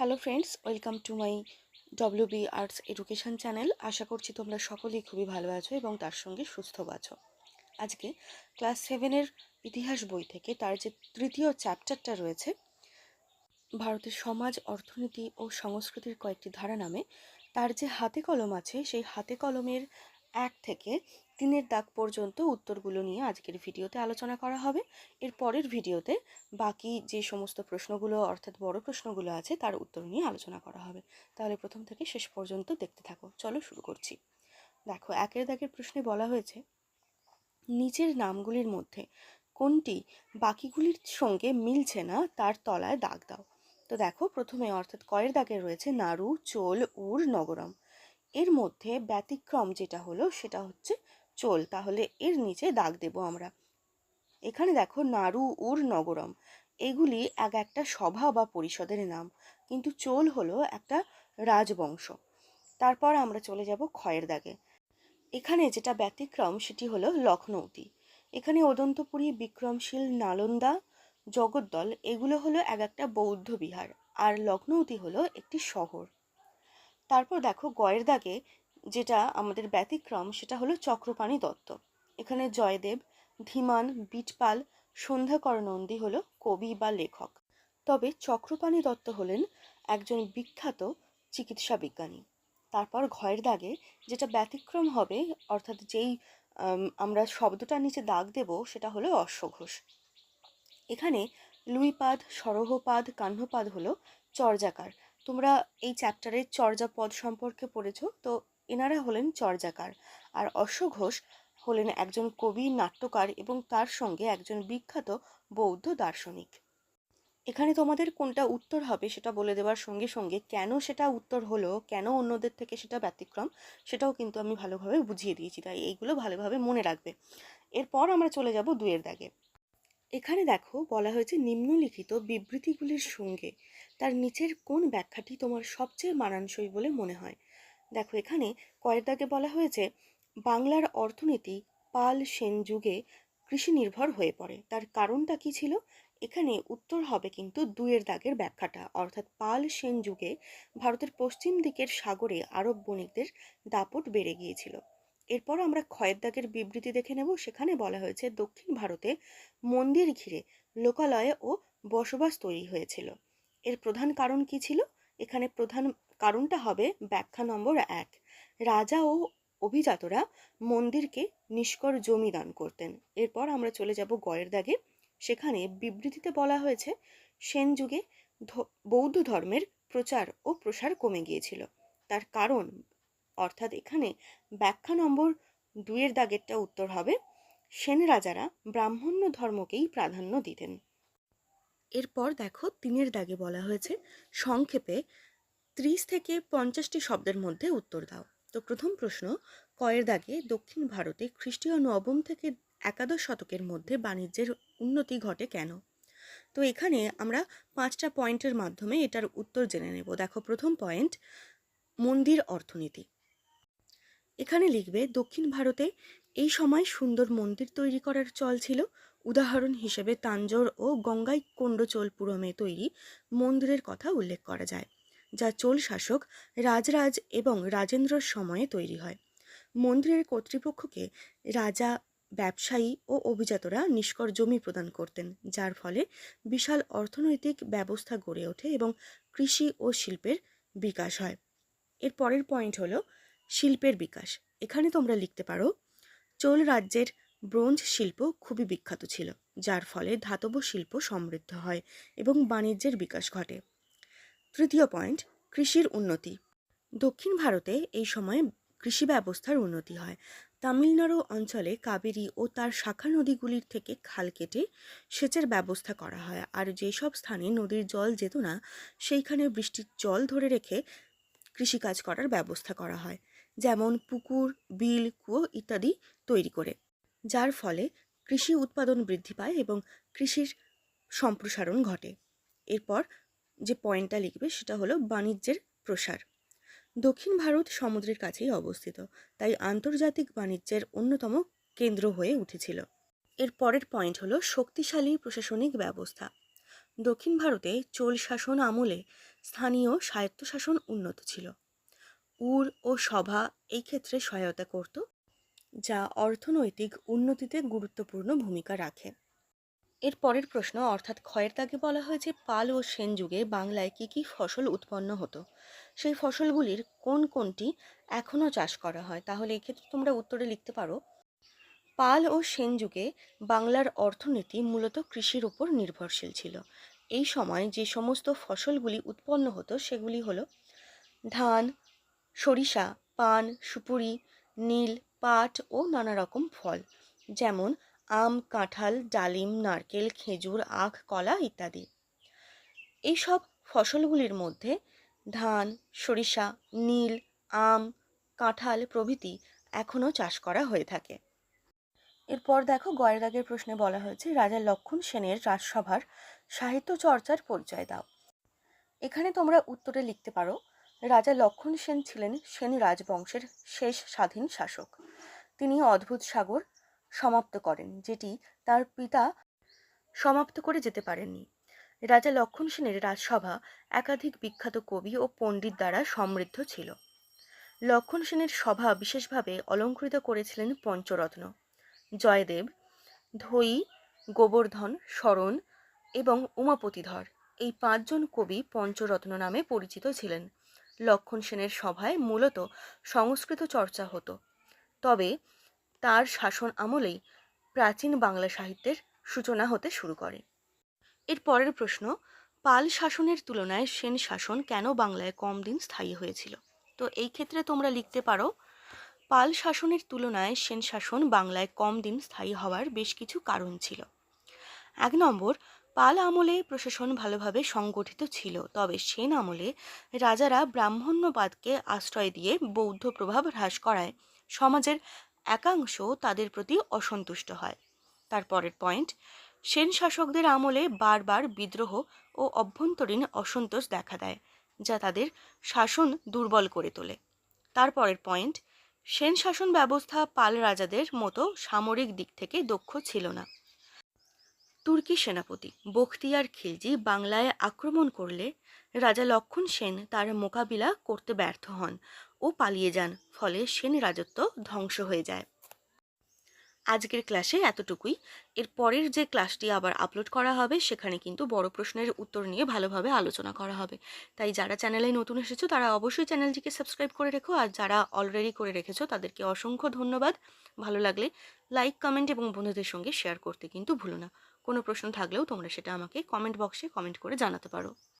Hello friends welcome to my W B arts education channel আশা করছি তোমরা সকলেই খুবই ভালো আছো এবং তার সঙ্গে সুস্থ আছো। আজকে ক্লাস সেভেনের ইতিহাস বই থেকে তার যে তৃতীয় চ্যাপ্টারটা রয়েছে, ভারতের সমাজ, অর্থনীতি ও সংস্কৃতির কয়েকটি ধারা নামে, তার যে হাতে কলম আছে, সেই হাতে কলমের এক থেকে তিনের দাগ পর্যন্ত উত্তরগুলো নিয়ে আজকের ভিডিওতে আলোচনা করা হবে। এর পরের ভিডিওতে বাকি যে সমস্ত প্রশ্নগুলো, অর্থাৎ বড় প্রশ্নগুলো আছে, তার উত্তর নিয়ে আলোচনা করা হবে। তাহলে প্রথম থেকে শেষ পর্যন্ত দেখতে থাকো। চলো শুরু করছি। দেখো, একের দাগের প্রশ্নে বলা হয়েছে, নিচের নামগুলির মধ্যে কোনটি বাকিগুলির সঙ্গে মিলছে না, তার তলায় দাগ দাও? তো দেখো, প্রথমে অর্থাৎ কয়ের দাগে রয়েছে, নাড়ু, চোল উর নগরম। এর মধ্যে ব্যতিক্রম যেটা হলো, সেটা হচ্ছে চোল, তাহলে এর নিচে দাগ দেব আমরা। এখানে দেখো নাড়ু উর, নগরম। এগুলি এক একটা সভা বা পরিষদের নাম। কিন্তু চোল হলো একটা রাজবংশ। তারপর আমরা চলে যাব ক্ষয়ের দাগে। এখানে যেটা ব্যতিক্রম, সেটি হলো লখনৌতি। এখানে অদন্তপুরী বিক্রমশীল, নালন্দা, জগদ্দল, এগুলো হলো এক একটা বৌদ্ধ বিহার। আর লখনৌতি হলো একটি শহর। তারপর দেখো গয়ের দাগে যেটা আমাদের ব্যতিক্রম, সেটা হলো চক্রপাণি দত্ত। এখানে জয়দেব, ধীমান বিটপাল সন্ধ্যাকর নন্দী হলো কবি বা লেখক। তবে চক্রপাণি দত্ত হলেন একজন বিখ্যাত চিকিৎসা বিজ্ঞানী। তারপর ঘয়ের দাগে যেটা ব্যতিক্রম হবে, অর্থাৎ যেই আমরা শব্দটার নিচে দাগ দেব, সেটা হলো অশ্বঘোষ। এখানে লুইপাদ, সরহপাদ, কাহ্নপাদ হলো চর্যাকার। তোমরা এই চ্যাপ্টারের চর্যাপদ সম্পর্কে পড়েছো, তো এনারা হলেন চর্যাকার আর অশ্বঘোষ হলেন একজন কবি, নাট্যকার এবং তার সঙ্গে একজন বিখ্যাত বৌদ্ধ দার্শনিক। এখানে তোমাদের কোনটা উত্তর হবে সেটা বলে দেওয়ার সঙ্গে সঙ্গে কেন সেটা উত্তর হলো, কেন অন্যদের থেকে সেটা ব্যতিক্রম সেটাও কিন্তু আমি ভালোভাবে বুঝিয়ে দিয়েছি, তাই এইগুলো ভালোভাবে মনে রাখবে। এরপর আমরা চলে যাব দুয়ের দাগে। এখানে দেখো, বলা হয়েছে নিম্নলিখিত বিবৃতিগুলির সঙ্গে তার নিচের কোন ব্যাখ্যাটি তোমার সবচেয়ে মানানসই বলে মনে হয়। দেখো, এখানে কয়ের দাগে বলা হয়েছে, বাংলার অর্থনীতি পাল সেন যুগে কৃষি নির্ভর হয়ে পড়ে। তার কারণটা কি ছিল? এখানে উত্তর হবে কিন্তু দুয়ের দাগের ব্যাখ্যাটা। অর্থাৎ পাল সেন যুগে ভারতের পশ্চিম দিকের সাগরে আরব বণিকদের দাপট বেড়ে গিয়েছিল। এরপর আমরা ক্ষয়ের দাগের বিবৃতি দেখে নেব। সেখানে বলা হয়েছে, দক্ষিণ ভারতে মন্দির ঘিরে লোকালয়ে ও বসবাস তৈরি হয়েছিল। এর প্রধান কারণ কি ছিল? এখানে প্রধান কারণটা হবে ব্যাখ্যা নম্বর এক। রাজা ও অভিজাতরা মন্দিরকে নিষ্কর জমি দান করতেন। এরপর আমরা চলে যাব গয়ের দাগে। সেখানে বিবৃতিতে বলা হয়েছে, সেন যুগে বৌদ্ধ ধর্মের প্রচার ও প্রসার কমে গিয়েছিল। তার কারণ, অর্থাৎ এখানে ব্যাখ্যা নম্বর দুইয়ের দাগেরটা উত্তর হবে, সেন রাজারা ব্রাহ্মণ্য ধর্মকেই প্রাধান্য দিতেন। এরপর দেখো তিনের দাগে বলা হয়েছে, সংক্ষেপে ত্রিশ থেকে পঞ্চাশটি শব্দের মধ্যে উত্তর দাও। তো প্রথম প্রশ্ন, কয়ের দাগে দক্ষিণ ভারতে খ্রিস্টীয় নবম থেকে একাদশ শতকের মধ্যে বাণিজ্যের উন্নতি ঘটে কেন? তো এখানে আমরা পাঁচটা পয়েন্টের মাধ্যমে এটার উত্তর জেনে নেব। দেখো, প্রথম পয়েন্ট, মন্দির অর্থনীতি। এখানে লিখবে, দক্ষিণ ভারতে এই সময় সুন্দর মন্দির তৈরি করার চল ছিল। উদাহরণ হিসেবে তাঞ্জোর ও গঙ্গাই কোণ্ডচোলপুরমে তৈরি মন্দিরের কথা উল্লেখ করা যায়। যা চোল শাসক, রাজরাজ এবং রাজেন্দ্রর সময়ে তৈরি হয়। মন্দিরের কর্তৃপক্ষকে রাজা, ব্যবসায়ী ও অভিজাতরা নিষ্কর জমি প্রদান করতেন, যার ফলে বিশাল অর্থনৈতিক ব্যবস্থা গড়ে ওঠে এবং কৃষি ও শিল্পের বিকাশ হয়। এর পরের পয়েন্ট হলো শিল্পের বিকাশ। এখানে তোমরা লিখতে পারো, চোল রাজ্যের ব্রোঞ্জ শিল্প খুবই বিখ্যাত ছিল, যার ফলে ধাতব শিল্প সমৃদ্ধ হয় এবং বাণিজ্যের বিকাশ ঘটে। তৃতীয় পয়েন্ট, কৃষির উন্নতি। দক্ষিণ ভারতে এই সময় কৃষি ব্যবস্থার উন্নতি হয়। তামিলনাড়ু অঞ্চলে কাবেরী ও তার শাখা নদীগুলির থেকে খাল কেটে সেচের ব্যবস্থা করা হয়। আর যেসব স্থানে নদীর জল যেত না, সেইখানে বৃষ্টির জল ধরে রেখে কৃষিকাজ করার ব্যবস্থা করা হয়। যেমন পুকুর, বিল, কুয়ো ইত্যাদি তৈরি করে। যার ফলে কৃষি উৎপাদন বৃদ্ধি পায় এবং কৃষির সম্প্রসারণ ঘটে। এরপর যে পয়েন্টটা লিখবে সেটা হলো বাণিজ্যের প্রসার। দক্ষিণ ভারত সমুদ্রের কাছেই অবস্থিত, তাই আন্তর্জাতিক বাণিজ্যের অন্যতম কেন্দ্র হয়ে উঠেছিল। এর পরের পয়েন্ট হলো শক্তিশালী প্রশাসনিক ব্যবস্থা। দক্ষিণ ভারতে চোল শাসন আমলে স্থানীয় স্বায়ত্তশাসন উন্নত ছিল। উর ও সভা এই ক্ষেত্রে সহায়তা করত, যা অর্থনৈতিক উন্নতিতে গুরুত্বপূর্ণ ভূমিকা রাখে। এর পরের প্রশ্ন, অর্থাৎ ক্ষয়ের দাগে বলা হয়েছে পাল ও সেন যুগে বাংলায় কি কি ফসল উৎপন্ন হতো? সেই ফসলগুলির কোন কোনটি এখনও চাষ করা হয়? তাহলে এক্ষেত্রে তোমরা উত্তরে লিখতে পারো, পাল ও সেন যুগে বাংলার অর্থনীতি মূলত কৃষির উপর নির্ভরশীল ছিল। এই সময় যে সমস্ত ফসলগুলি উৎপন্ন হতো সেগুলি হলো ধান, সরিষা, পান, সুপুরি, নীল, পাট ও নানা রকম ফল। যেমন আম, কাঁঠাল, ডালিম, নারকেল, খেজুর, আখ, কলা ইত্যাদি। এইসব ফসলগুলির মধ্যে ধান, সরিষা, নীল, আম, কাঁঠাল প্রভৃতি এখনও চাষ করা হয়ে থাকে। এরপর দেখো গয়ের দাগের প্রশ্নে বলা হয়েছে, রাজা লক্ষণ সেনের রাজসভার সাহিত্য চর্চার পরিচয় দাও। এখানে তোমরা উত্তরে লিখতে পারো, রাজা লক্ষণ সেন ছিলেন সেন রাজবংশের শেষ স্বাধীন শাসক। তিনি অদ্ভুত সাগর সমাপ্ত করেন, যেটি তার পিতা সমাপ্ত করে যেতে পারেননি। রাজা লক্ষণ সেনের রাজসভা একাধিক বিখ্যাত কবি ও পণ্ডিত দ্বারা সমৃদ্ধ ছিল। লক্ষণ সেনের সভা বিশেষভাবে অলঙ্কৃত করেছিলেন পঞ্চরত্ন, জয়দেব ধৈ গোবর্ধন, শরণ এবং উমাপতিধর। এই পাঁচজন কবি পঞ্চরত্ন নামে পরিচিত ছিলেন। লক্ষণ সেনের সভায় মূলত সংস্কৃত চর্চা হতো। তবে তার শাসন আমলেই প্রাচীন বাংলা সাহিত্যের সূচনা হতে শুরু করে। এর পরের প্রশ্ন, পাল শাসনের তুলনায় সেন শাসন কেন বাংলায় কম দিন স্থায়ী হয়েছিল? তো এই ক্ষেত্রে তোমরা লিখতে পারো, পাল শাসনের তুলনায় সেন শাসন বাংলায় কম দিন স্থায়ী হওয়ার বেশ কিছু কারণ ছিল। এক নম্বর, পাল আমলে প্রশাসন ভালোভাবে সংগঠিত ছিল, তবে সেন আমলে রাজারা ব্রাহ্মণ্যবাদকে আশ্রয় দিয়ে বৌদ্ধ প্রভাব হ্রাস করায় সমাজের একাংশ তাদের প্রতি অসন্তুষ্ট হয়। তারপরের পয়েন্ট সেন শাসকদের আমলে বারবার বিদ্রোহ ও অভ্যন্তরীণ অসন্তোষ দেখা দেয়, যা তাদের শাসন দুর্বল করে তোলে। তারপরের পয়েন্ট সেন শাসন ব্যবস্থা পাল রাজাদের মতো সামরিক দিক থেকে দক্ষ ছিল না। তুর্কি সেনাপতি বখতিয়ার খিলজি বাংলায় আক্রমণ করলে রাজা লক্ষণ সেন তার মোকাবিলা করতে ব্যর্থ হন ও পালিয়ে যান, ফলে সেন রাজত্ব ধ্বংস হয়ে যায়। আজকের ক্লাসে এতটুকুই। এর পরের যে ক্লাসটি আবার আপলোড করা হবে, সেখানে কিন্তু বড় প্রশ্নের উত্তর নিয়ে ভালোভাবে আলোচনা করা হবে। তাই যারা চ্যানেলে নতুন এসেছ, তারা অবশ্যই চ্যানেলটিকে সাবস্ক্রাইব করে রেখো, আর যারা অলরেডি করে রেখেছো, তাদেরকে অসংখ্য ধন্যবাদ। ভালো লাগলে লাইক, কমেন্ট এবং বন্ধুদের সঙ্গে শেয়ার করতে কিন্তু ভুলো না। কোনো প্রশ্ন থাকলেও তোমরা সেটা আমাকে কমেন্ট বক্সে কমেন্ট করে জানাতে পারো।